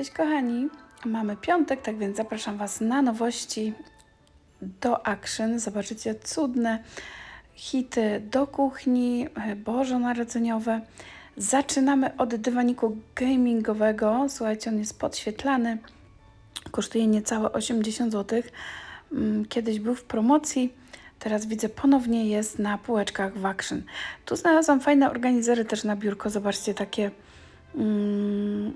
Cześć kochani, mamy piątek, tak więc zapraszam Was na nowości do Action. Zobaczycie cudne hity do kuchni e, bożonarodzeniowe. Zaczynamy od dywaniku gamingowego. Słuchajcie, on jest podświetlany. Kosztuje niecałe 80 zł. Mm, Kiedyś był w promocji. Teraz widzę ponownie jest na półeczkach w Action. Tu znalazłam fajne organizery też na biurko. Zobaczcie takie mm,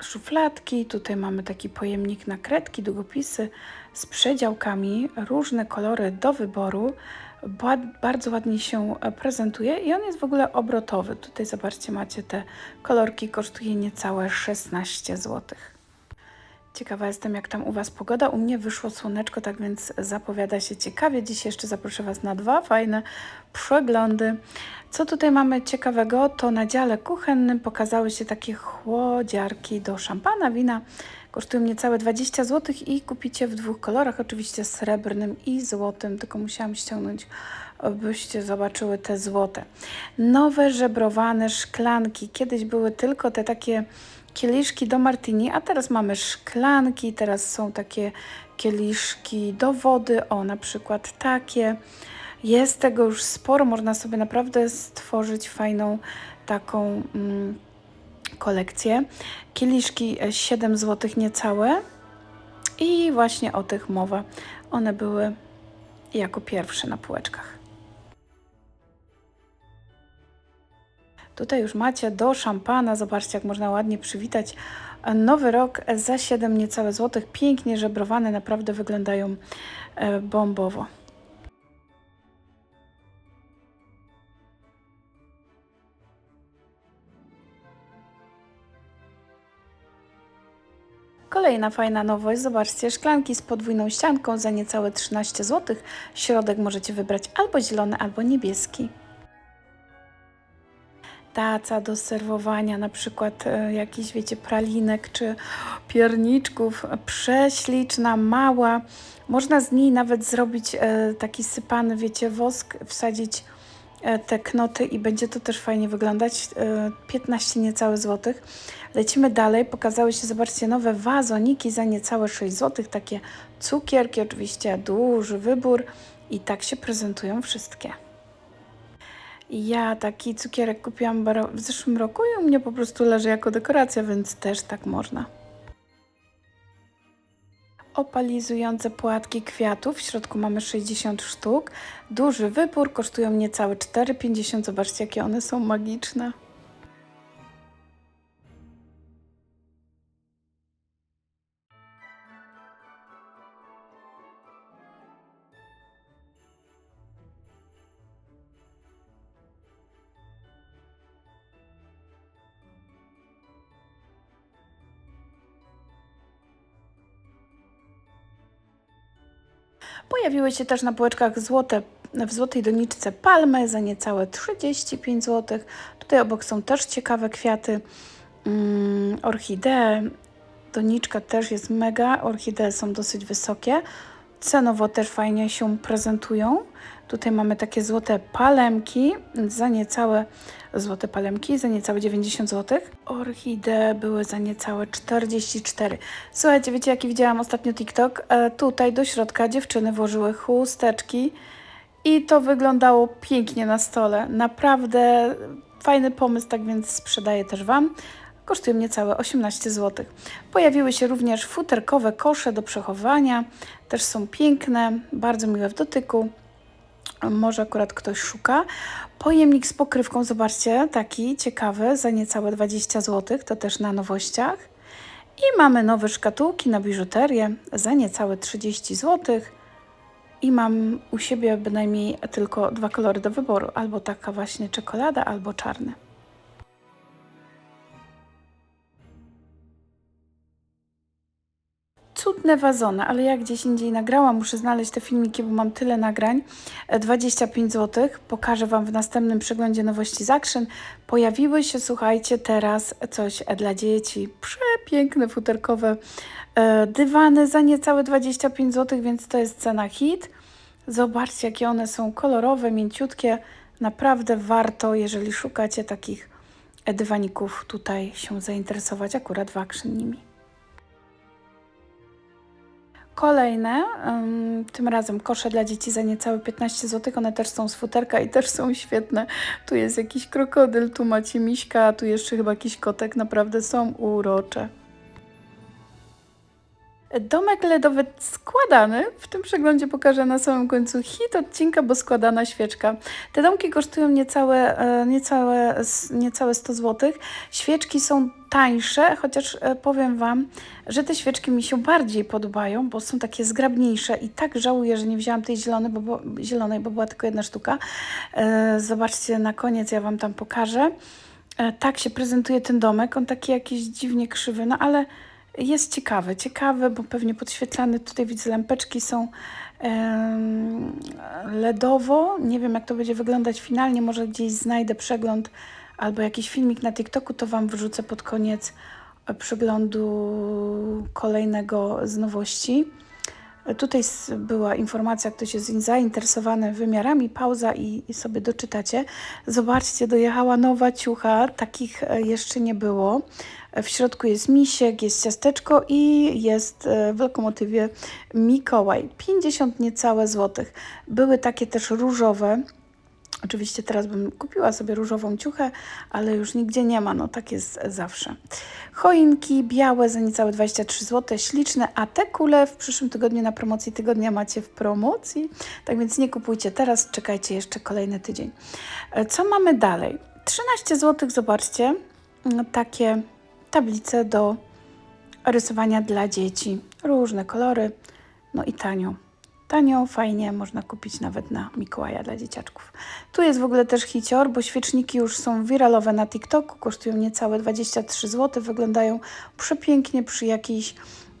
szufladki. Tutaj mamy taki pojemnik na kredki, długopisy z przedziałkami, różne kolory do wyboru. Ba- Bardzo ładnie się e, prezentuje i on jest w ogóle obrotowy. Tutaj zobaczcie, macie te kolorki, kosztuje niecałe 16 zł. Ciekawa jestem, jak tam u Was pogoda. U mnie wyszło słoneczko, tak więc zapowiada się ciekawie. Dziś jeszcze zaproszę Was na dwa fajne przeglądy. Co tutaj mamy ciekawego? To na dziale kuchennym pokazały się takie chłodziarki do szampana, wina. Kosztują niecałe 20 zł i kupicie w dwóch kolorach, oczywiście srebrnym i złotym, tylko musiałam ściągnąć, byście zobaczyły te złote. Nowe żebrowane szklanki. Kiedyś były tylko te takie kieliszki do martini, a teraz mamy szklanki, teraz są takie kieliszki do wody, o na przykład takie. Jest tego już sporo, można sobie naprawdę stworzyć fajną taką mm, kolekcję. Kieliszki e, 7 zł niecałe i właśnie o tych mowa. One były jako pierwsze na półeczkach. Tutaj już macie do szampana. Zobaczcie, jak można ładnie przywitać nowy rok za 7 niecałe złotych. Pięknie żebrowane, naprawdę wyglądają e, bombowo. Kolejna fajna nowość, zobaczcie, szklanki z podwójną ścianką za niecałe 13 zł. Środek możecie wybrać albo zielony, albo niebieski taca do serwowania, na przykład e, jakiś, wiecie, pralinek czy pierniczków. Prześliczna, mała. Można z niej nawet zrobić e, taki sypany, wiecie, wosk, wsadzić e, te knoty i będzie to też fajnie wyglądać. E, 15 niecałe złotych. Lecimy dalej. Pokazały się, zobaczcie, nowe wazoniki za niecałe 6 złotych. Takie cukierki, oczywiście duży wybór i tak się prezentują wszystkie. Ja taki cukierek kupiłam w zeszłym roku i u mnie po prostu leży jako dekoracja, więc też tak można. Opalizujące płatki kwiatów. W środku mamy 60 sztuk. Duży wybór, kosztują niecałe 4,50. Zobaczcie, jakie one są magiczne. Pojawiły się też na półeczkach złote, w złotej doniczce palmy za niecałe 35 zł. Tutaj obok są też ciekawe kwiaty, mm, orchidee. Doniczka też jest mega, orchidee są dosyć wysokie. Cenowo też fajnie się prezentują. Tutaj mamy takie złote palemki za niecałe złote palemki za niecałe 90 zł. Orchidee były za niecałe 44. Słuchajcie, wiecie jaki widziałam ostatnio TikTok? E, tutaj do środka dziewczyny włożyły chusteczki i to wyglądało pięknie na stole. Naprawdę fajny pomysł, tak więc sprzedaję też Wam. Kosztują niecałe 18 zł. Pojawiły się również futerkowe kosze do przechowania. Też są piękne, bardzo miłe w dotyku. Może akurat ktoś szuka. Pojemnik z pokrywką, zobaczcie, taki ciekawy, za niecałe 20 zł, to też na nowościach. I mamy nowe szkatułki na biżuterię za niecałe 30 zł. I mam u siebie bynajmniej tylko dwa kolory do wyboru, albo taka właśnie czekolada, albo czarny. Cudne wazony, ale jak gdzieś indziej nagrałam, muszę znaleźć te filmiki, bo mam tyle nagrań. E, 25 zł. Pokażę Wam w następnym przeglądzie nowości z Action. Pojawiły się, słuchajcie, teraz coś dla dzieci. Przepiękne, futerkowe e, dywany za niecałe 25 zł, więc to jest cena hit. Zobaczcie, jakie one są kolorowe, mięciutkie. Naprawdę warto, jeżeli szukacie takich dywaników, tutaj się zainteresować akurat w Action nimi. Kolejne, ym, tym razem kosze dla dzieci za niecałe 15 zł. One też są z futerka i też są świetne. Tu jest jakiś krokodyl, tu macie miśka, tu jeszcze chyba jakiś kotek. Naprawdę są urocze. Domek LEDowy składany. W tym przeglądzie pokażę na samym końcu hit odcinka, bo składana świeczka. Te domki kosztują niecałe, e, niecałe, niecałe 100 zł. Świeczki są tańsze, chociaż e, powiem Wam, że te świeczki mi się bardziej podobają, bo są takie zgrabniejsze i tak żałuję, że nie wzięłam tej zielonej, bo, bo, zielonej, bo była tylko jedna sztuka. E, Zobaczcie, na koniec ja Wam tam pokażę. E, Tak się prezentuje ten domek. On taki jakiś dziwnie krzywy, no ale jest ciekawy. Ciekawy, bo pewnie podświetlany. Tutaj widzę lampeczki są LEDowo. Nie wiem, jak to będzie wyglądać finalnie. Może gdzieś znajdę przegląd albo jakiś filmik na TikToku, to Wam wrzucę pod koniec e, przeglądu kolejnego z nowości. Tutaj s- była informacja, ktoś jest zainteresowany wymiarami, pauza i, i sobie doczytacie. Zobaczcie, dojechała nowa ciucha, takich e, jeszcze nie było. E, W środku jest misiek, jest ciasteczko i jest e, w lokomotywie Mikołaj. 50 niecałe złotych. Były takie też różowe. Oczywiście teraz bym kupiła sobie różową ciuchę, ale już nigdzie nie ma, no tak jest zawsze. Choinki białe za niecałe 23 zł, śliczne, a te kule w przyszłym tygodniu na promocji tygodnia macie w promocji, tak więc nie kupujcie teraz, czekajcie jeszcze kolejny tydzień. E, Co mamy dalej? 13 zł, zobaczcie, mm, takie tablice do rysowania dla dzieci. Różne kolory, no i tanio. Tanio, fajnie, można kupić nawet na Mikołaja dla dzieciaczków. Tu jest w ogóle też hicior, bo świeczniki już są wiralowe na TikToku, kosztują niecałe 23 zł, wyglądają przepięknie przy jakiejś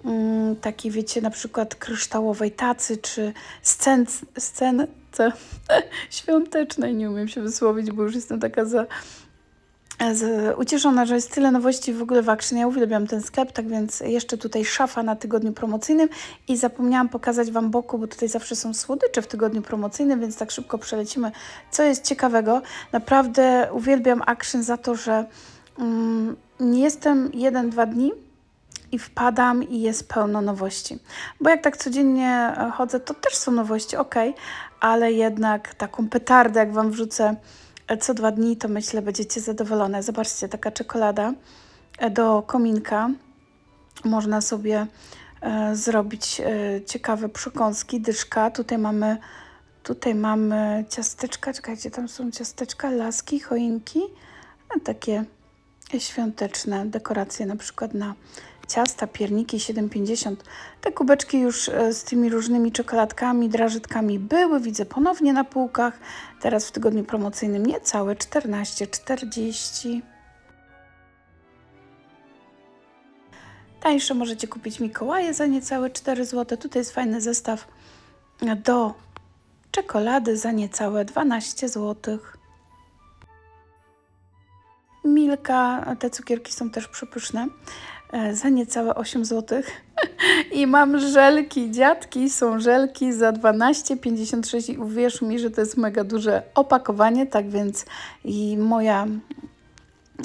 mm, takiej, wiecie, na przykład kryształowej tacy, czy scen, scence świątecznej, nie umiem się wysłowić, bo już jestem taka za, ucieszona, że jest tyle nowości w ogóle w Action. Ja uwielbiam ten sklep, tak więc jeszcze tutaj szafa na tygodniu promocyjnym i zapomniałam pokazać Wam boku, bo tutaj zawsze są słodycze w tygodniu promocyjnym, więc tak szybko przelecimy. Co jest ciekawego, naprawdę uwielbiam Action za to, że mm, nie jestem jeden, dwa dni i wpadam i jest pełno nowości. Bo jak tak codziennie e, chodzę, to też są nowości, ok, ale jednak taką petardę, jak Wam wrzucę co dwa dni, to myślę, będziecie zadowolone. Zobaczcie, taka czekolada e, do kominka. Można sobie e, zrobić e, ciekawe przekąski, dyszka. Tutaj mamy, tutaj mamy ciasteczka, czekajcie, tam są ciasteczka, laski, choinki, takie świąteczne dekoracje, na przykład na ciasta, pierniki 7,50. Te kubeczki już e, z tymi różnymi czekoladkami, drażetkami były, widzę ponownie na półkach. Teraz w tygodniu promocyjnym niecałe 14,40. Tańsze możecie kupić Mikołaje za niecałe 4 zł. Tutaj jest fajny zestaw do czekolady za niecałe 12 zł. Milka, te cukierki są też przepyszne, za niecałe 8 zł. I mam żelki, dziadki, są żelki za 12,56 i uwierz mi, że to jest mega duże opakowanie, tak więc i moja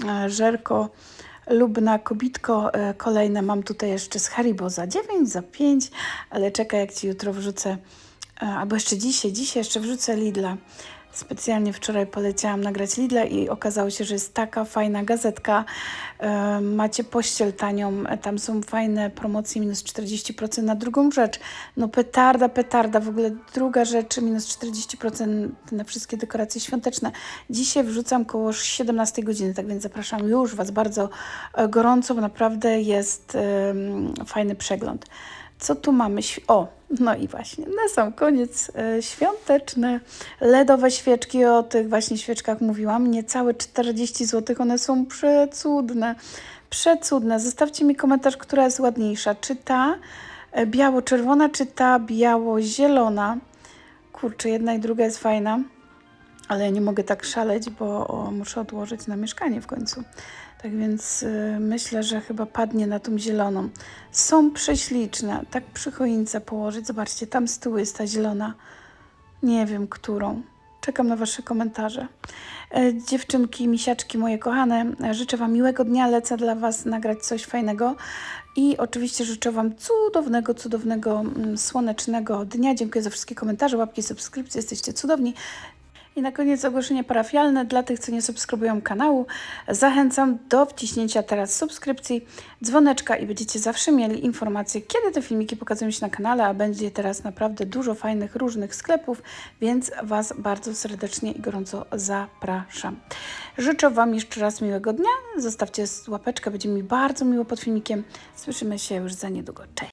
e, żerko lubna kobitko e, kolejne mam tutaj jeszcze z Haribo za 9, za 5, ale czekaj jak Ci jutro wrzucę, e, albo jeszcze dzisiaj, dzisiaj jeszcze wrzucę Lidla. Specjalnie wczoraj poleciałam nagrać Lidla i okazało się, że jest taka fajna gazetka. E, macie pościel tanią, e, tam są fajne promocje, minus 40% na drugą rzecz. No petarda, petarda, w ogóle druga rzecz, minus 40% na wszystkie dekoracje świąteczne. Dzisiaj wrzucam koło 17 godziny, tak więc zapraszam już Was bardzo e, gorąco, bo naprawdę jest fajny przegląd. Co tu mamy? O, no i właśnie, na sam koniec e, świąteczne LEDowe świeczki, o tych właśnie świeczkach mówiłam, niecałe 40 zł, one są przecudne, przecudne. Zostawcie mi komentarz, która jest ładniejsza, czy ta e, biało-czerwona, czy ta biało-zielona. Kurczę, jedna i druga jest fajna, ale ja nie mogę tak szaleć, bo o, muszę odłożyć na mieszkanie w końcu. Tak więc y, myślę, że chyba padnie na tą zieloną. Są prześliczne. Tak przy choince położyć. Zobaczcie, tam z tyłu jest ta zielona. Nie wiem, którą. Czekam na Wasze komentarze. E, Dziewczynki, misiaczki moje kochane, e, życzę Wam miłego dnia. Lecę dla Was nagrać coś fajnego. I oczywiście życzę Wam cudownego, cudownego, mm, słonecznego dnia. Dziękuję za wszystkie komentarze, łapki, subskrypcje. Jesteście cudowni. I na koniec ogłoszenie parafialne dla tych, co nie subskrybują kanału. Zachęcam do wciśnięcia teraz subskrypcji, dzwoneczka i będziecie zawsze mieli informacje, kiedy te filmiki pokazują się na kanale, a będzie teraz naprawdę dużo fajnych, różnych sklepów, więc Was bardzo serdecznie i gorąco zapraszam. Życzę Wam jeszcze raz miłego dnia. Zostawcie łapeczkę, będzie mi bardzo miło pod filmikiem. Słyszymy się już za niedługo. Cześć!